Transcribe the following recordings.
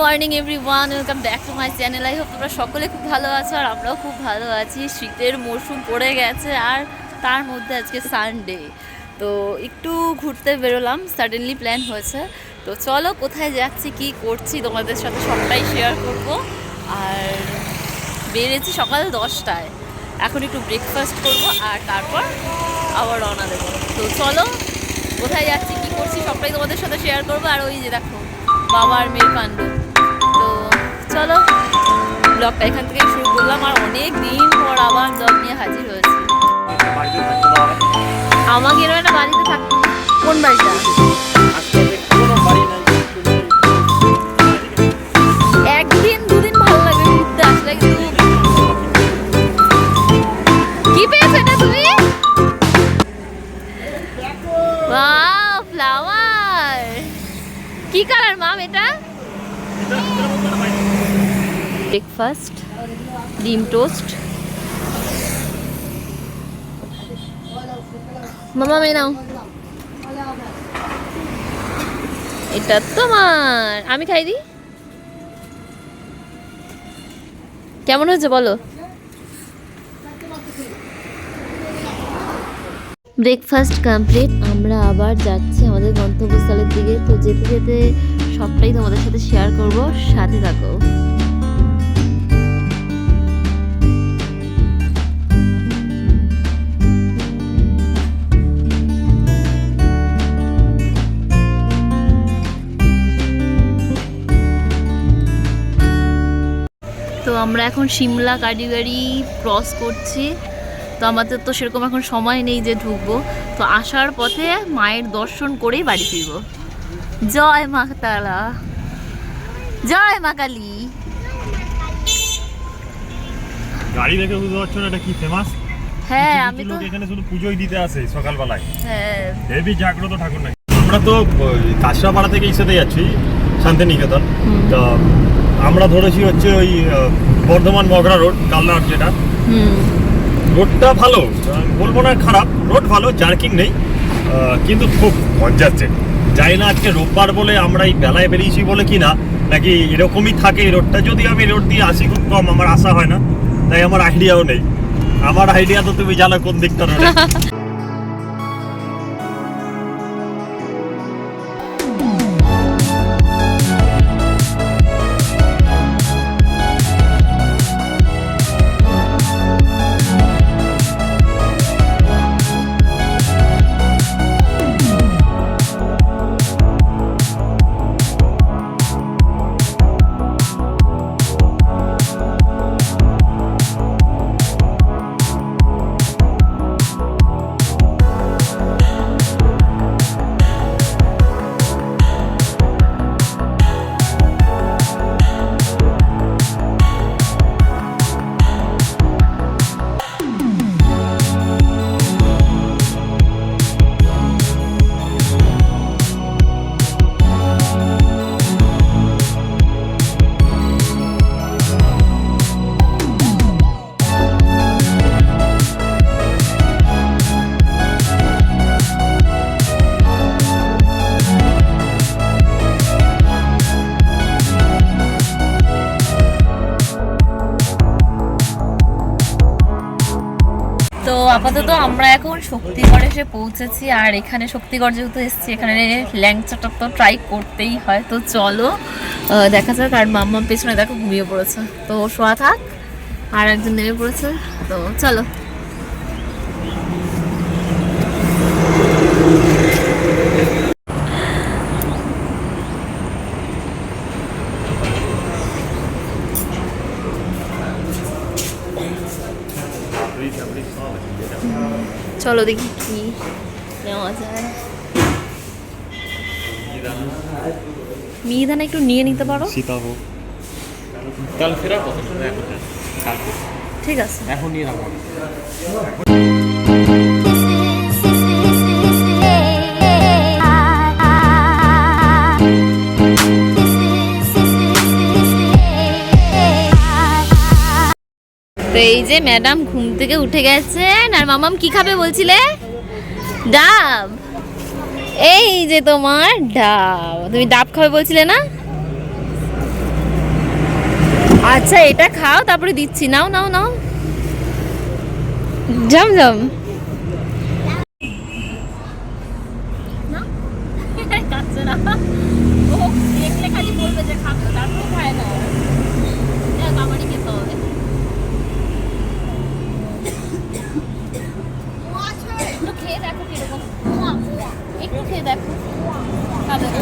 Morning everyone welcome back to my channel I hope তোমরা সকলে খুব ভালো আছো আর আমরাও খুব ভালো আছি। শীতের মরশুম পড়ে গেছে আর তার মধ্যে আজকে সানডে তো একটু ঘুরতে বেরোলাম। সাডেনলি প্ল্যান হয়েছে। তো চলো কোথায় যাচ্ছি, কি করছি তোমাদের সাথে সবটাই শেয়ার করব। আর বেরিয়েছি সকাল দশটায়। এখন একটু ব্রেকফাস্ট করব আর তারপর আবার রওনা দেবো। তো চলো কোথায় যাচ্ছি, কি করছি সবটাই তোমাদের সাথে শেয়ার করব। আর ওই যে দেখো বাবা আর মেয়ের কাণ্ড। চলো। ব্লগটা এখান থেকে শুরু করলাম আর অনেক দিন পর আবার ব্লগ নিয়ে হাজির হয়েছি। আমাকে এরকম একটা বাড়িতে থাকতে কোন বাড়িটা? ব্রেকফাস্ট ডিম টোস্ট মামা, মেয়ে নাও। এটা তোমার। আমি খাই দিই কেমন হয়েছে বলো? ব্রেকফাস্ট কমপ্লিট আমরা আবার যাচ্ছি আমাদের গন্তব্যস্থলের দিকে। তো যেতে যেতে সবটাই তোমাদের সাথে শেয়ার করব। সাথে থাকো। আমরা এখন সিমলা কারিগরি ক্রস করছি। তো আমাদের তো সেরকম এখন সময় নেই যে ঢুকবো। তো আসার পথে মায়ের দর্শন করেই বাড়ি ফিরবো। জয় মা তারা। জয় মা কালী। গাড়ি দেখে বুঝতে পারছ না এটা কি ফেমাস হ্যাঁ আমি তো এখানে শুধু পুজোই দিতে আসে সকালবেলায়। হ্যাঁ। হেভি জাগ্রত ঠাকুর নাকি। আমরা তো কাঁচরাপাড়া থেকে এই সাথে যাচ্ছি শান্তিনিকেতন। তো আমরা ধরেছি হচ্ছে ওই বর্ধমান মগরা রোড কালনার যেটা। রোডটা ভালো বলব না খারাপ রোড ভালো জার্কিং নেই কিন্তু খুব মজাচ্ছে যাই না আজকে রোববার বলে আমরা এই বেলায় বেরিয়েছি বলে কি না নাকি এরকমই থাকে এই রোডটা? যদি আমি রোড দিয়ে আসি খুব কম আমার আশা হয় না তাই আমার আইডিয়াও নেই। আমার আইডিয়া তো তুমি জানো কোন দিকটা রোডে। আপাতত আমরা এখন শক্তিগড় এসে পৌঁছেছি, আর এখানে শক্তিগড় যেহেতু এসেছি, এখানে ল্যাংচাটা তো ট্রাই করতেই হয়। তো চলো দেখা যাক, আর মাম্মা পেছনে দেখো ঘুমিয়ে পড়েছে। তো শোয়া থাক, আর একজন নেমে পড়েছে। তো চলো। চলো দেখি কি নেওয়া যায়। মিহিদানা একটু নিয়ে নিতে পারো? সীতাভোগ। কাল ঠিক আছে। এখন নিয়ে রাখব যে ম্যাডাম ঘুম থেকে উঠে গেছেন, আর মামাম কি খাবে বলছিলে? ডাব। এই যে তোমার ডাব। তুমি ডাব খাবে বলছিলে না? আচ্ছা এটা খাও, তারপরে দিচ্ছি। নাও নাও নাও। জাম জাম খাচ্ছে না ও দেখলে খালি বলবে যে খাবে তারপরে খায় না যাক, আমারই খেতে হবে একটু খেয়ে দেখো কীরকম একটু খেয়ে দেখো খাবে না?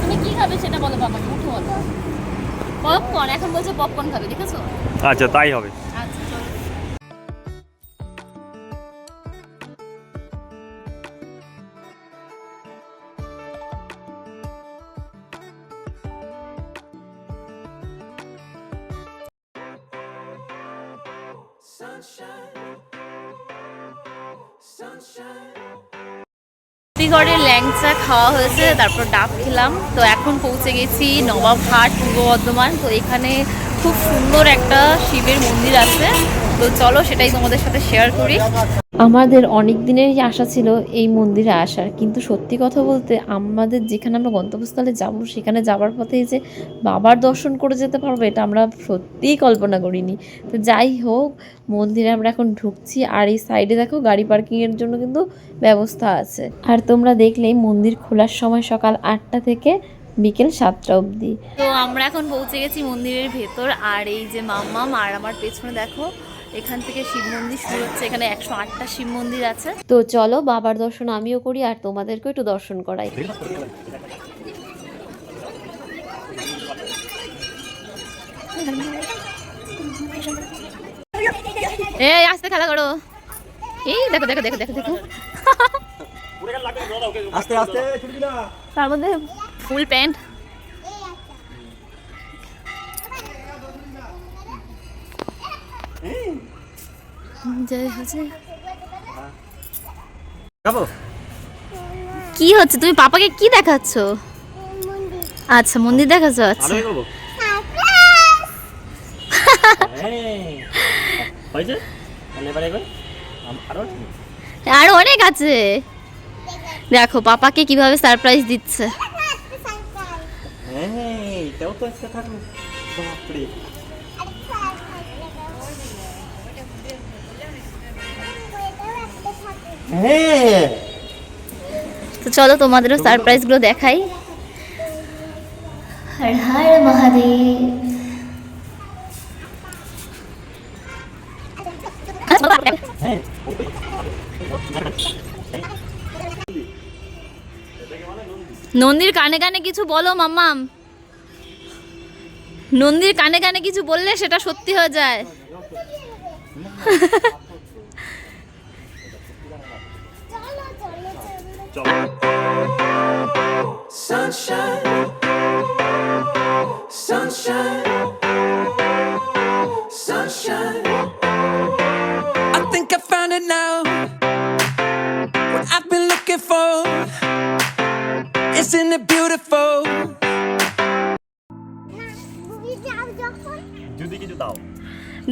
তুমি কি খাবে সেটা বলো বাবাকে উঠে বলো পপকর্ন এখন বলছে পপকর্ন খাবে দেখেছ? আচ্ছা তাই হবে। আচ্ছা। ল্যাংচা খাওয়া হয়েছে, তারপর ডাব খেলাম। তো এখন পৌঁছে গেছি নবাব নবাবহাট পূর্ব বর্ধমান। তো এখানে খুব সুন্দর একটা শিবের মন্দির আছে। তো চলো সেটাই তোমাদের সাথে শেয়ার করি। আমাদের অনেক দিনেরই আশা ছিল এই মন্দিরে আসার, কিন্তু সত্যি কথা বলতে আমাদের যেখানে আমরা গন্তব্যস্থলে যাব, সেখানে যাওয়ার পথে যে বাবার দর্শন করে যেতে পারব, এটা আমরা সত্যিই কল্পনা করিনি। তো যাই হোক, মন্দিরে আমরা এখন ঢুকছি, আর এই সাইডে দেখো গাড়ি পার্কিংয়ের জন্য কিন্তু ব্যবস্থা আছে। আর তোমরা দেখলেই মন্দির খোলার সময় সকাল আটটা থেকে বিকেল সাতটা অবধি। তো আমরা এখন পৌঁছে গেছি মন্দিরের ভেতর, আর এই যে মাম্মাম আর আমার পেছনে দেখো এখান থেকে শিব মন্দির শুরু হচ্ছে। এখানে একশো আটটা শিব মন্দির আছে। তো চলো বাবার দর্শন আমিও করি আর তোমাদেরকেও একটু দর্শন করাই। এই আস্তে খেলা করো। এই দেখো দেখো দেখো দেখো দেখো। আস্তে আস্তে তার মধ্যে ফুল প্যান্ট জয় হচ্ছে কি হচ্ছে? তুমি পাপাকে কি দেখাচ্ছ? আচ্ছা মন্দির দেখাচ্ছ আচ্ছা। আরও আর অনেক আছে। দেখো পাপাকে কীভাবে সারপ্রাইজ দিচ্ছে। হ্যাঁ এটাও তো একটা থাকল বাপরে। হ্যাঁ। তো চলো তোমাদেরও সারপ্রাইজগুলো দেখাই। হর হর মহাদেব। হ্যাঁ। নন্দীর কানে কানে কিছু বলো মাম্মাম। নন্দীর কানে কানে কিছু বললে সেটা সত্যি হয়ে যায়।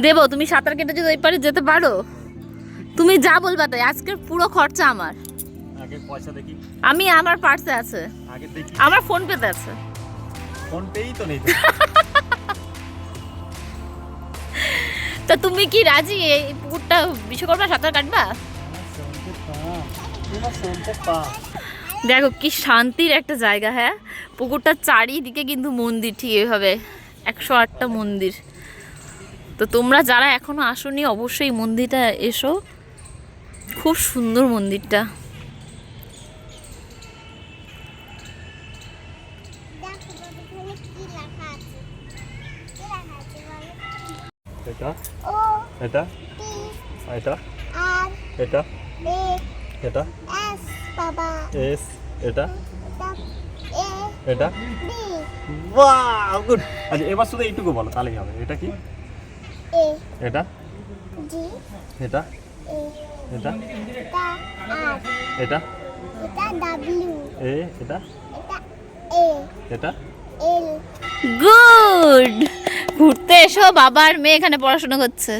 দেব, তুমি সাঁতার কেটে যদি ওই পারে যেতে পারো। তুমি যা বলবা তাই, আজকের পুরো খরচা আমার। আগে পয়সা দেখি। আমি আমার পার্সে আছে। আগে দেখি। আমার ফোন পেতে আছে। ফোন পেই তো নেই তো। তুমি কি রাজি? এই পুকুরটা বিশ্বকর্মা সাঁতার কাটবা? দেখো কি শান্তির একটা জায়গা হ্যাঁ? পুকুরটার চারিদিকে কিন্তু মন্দির ঠিক এভাবে একশো আটটা মন্দির। তো তোমরা যারা এখনও আসোনি অবশ্যই মন্দিরটা এসো। খুব সুন্দর মন্দিরটা এটা এটা? এটা? এটা? এটা? এস এটা? এটা? বাহ গুড আচ্ছা এবার শুধু এইটুকু বলো তাহলেই হবে? এটা কি? এটা? এটা? এটা? এটা? এ এটা? এটা? গুড ঘুরতে এসো বাবার মেয়ে এখানে পড়াশোনা করছে।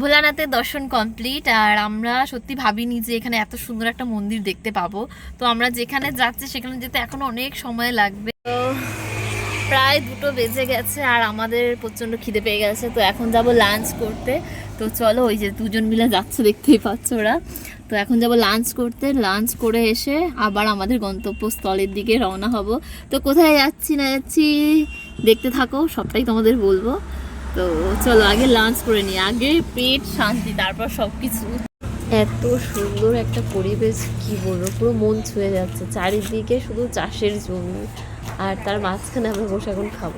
ভোলানাথের দর্শন কমপ্লিট আর আমরা সত্যি ভাবিনি যে এখানে এত সুন্দর একটা মন্দির দেখতে পাবো। তো আমরা যেখানে যাচ্ছি, সেখানে যেতে এখনও অনেক সময় লাগবে। তো প্রায় দুটো বেজে গেছে, আর আমাদের প্রচণ্ড খিদে পেয়ে গেছে। তো এখন যাব লাঞ্চ করতে। তো চলো, ওই যে দুজন মিলে যাচ্ছে, দেখতেই পাচ্ছ ওরা। তো এখন যাব লাঞ্চ করতে। লাঞ্চ করে এসে আবার আমাদের গন্তব্যস্থলের দিকে রওনা হব। তো কোথায় যাচ্ছি না যাচ্ছি, দেখতে থাকো, সবটাই তোমাদের বলব। তো চলো, আগে লাঞ্চ করে নিই। আগে পেট শান্তি, তারপর সব কিছু এত সুন্দর একটা পরিবেশ, কি বলব, পুরো মন ছুঁয়ে যাচ্ছে। চারিদিকে শুধু চাষের জমি, আর তার মাঝখানে আমরা বসে এখন খাব।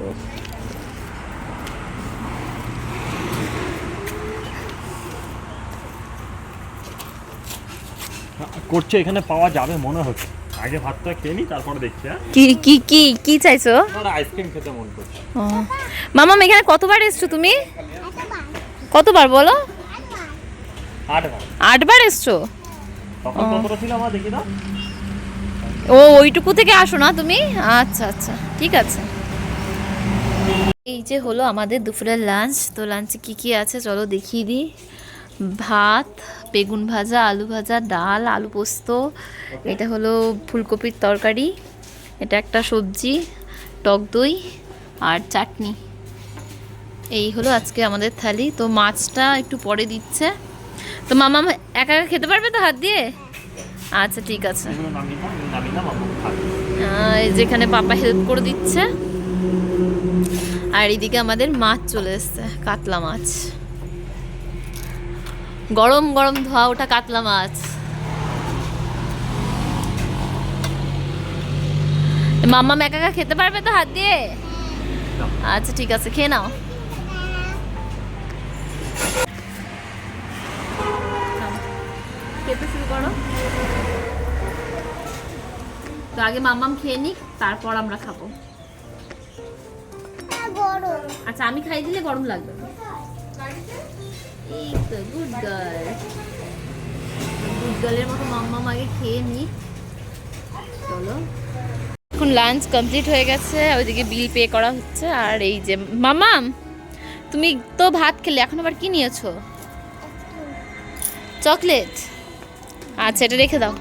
করছে এখানে পাওয়া যাবে মনে হচ্ছে। আগে ভাতটা খেয়ে নি তারপরে দেখছি হ্যাঁ। কি কি কি কি চাইছো? আমার আইসক্রিম খেতে মন করছে। মামাম এখানে কতবার এসছো তুমি? কতবার বলো? আট ভাত আটবার এসছো? তখন কতটা ছিল আমার দেখি দাও। ও ওইটুকু থেকে আসো না তুমি? আচ্ছা আচ্ছা ঠিক আছে। এই যে হলো আমাদের দুপুরের লাঞ্চ তো লাঞ্চে কি কি আছে চলো দেখিয়ে দিই। ভাত বেগুন ভাজা আলু ভাজা ডাল আলু পোস্ত। এটা হলো ফুলকপির তরকারি। এটা একটা সবজি টক দই আর চাটনি। এই হলো আজকে আমাদের থালি। তো মাছটা একটু পরে দিচ্ছে। তো মামা একা একা খেতে পারবে তো হাত দিয়ে? আচ্ছা ঠিক আছে। যেখানে পাপা হেল্প করে দিচ্ছে। আর এদিকে আমাদের মাছ চলে এসছে কাতলা মাছ। গরম গরম ধোয়া ওটা কাতলা মাছ। মাম্মা একা একা খেতে পারবে তো হাত দিয়ে? আচ্ছা ঠিক আছে খেয়ে নাও। খেতে শুরু করো। তো আগে মাম্মাম খেয়ে নিক তারপর আমরা খাব। আচ্ছা আমি খাই দিলে গরম লাগবে। এই তো গুড গার্ল গুড গার্লের মতো মাম্মাম আগে খেয়ে নিক চলো। এখন লাঞ্চ কমপ্লিট হয়ে গেছে, ওইদিকে বিল পে করা হচ্ছে, আর এই যে মামাম তুমি তো ভাত খেলে, এখন আবার কি নিয়েছো? চকলেট। আচ্ছা এটা রেখে দাও।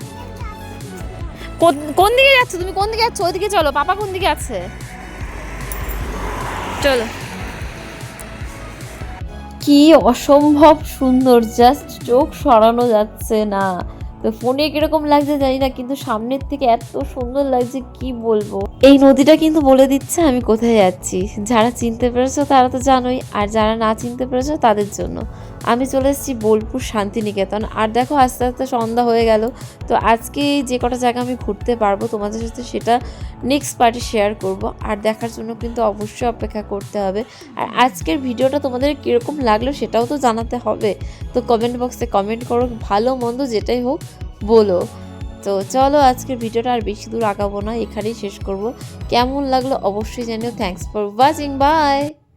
কোন দিকে যাচ্ছ? তুমি কোন দিকে যাচ্ছ? ওইদিকে চলো, পাপা কোন দিকে আছে? চলো। কি অসম্ভব সুন্দর জাস্ট চোখ সরানো যাচ্ছে না। তো ফোনে কীরকম লাগছে জানি না, কিন্তু সামনের থেকে এত সুন্দর লাগছে, কি বলব? এই নদীটা কিন্তু বলে দিচ্ছে আমি কোথায় যাচ্ছি। যারা চিনতে পেরেছ তারা তো জানোই, আর যারা না চিনতে পেরেছ তাদের জন্য। আমি চলে এসেছি বোলপুর শান্তিনিকেতন। আর দেখো, আস্তে আস্তে সন্ধ্যা হয়ে গেল। তো আজকে যে কটা জায়গা আমি ঘুরতে পারব তোমাদের সাথে, সেটা নেক্সট পার্টি শেয়ার করব। আর দেখার জন্য কিন্তু অবশ্যই অপেক্ষা করতে হবে। আর আজকের ভিডিওটা তোমাদের কীরকম লাগল সেটাও তো জানাতে হবে। তো কমেন্ট বক্সে কমেন্ট করো, ভালো, মন্দ, যেটাই হোক, বলো। তো চলো, আজকের ভিডিওটা আর বেশি দূর আগাবো না, এখানেই শেষ করব। কেমন লাগল অবশ্যই জানিও। Thanks for watching by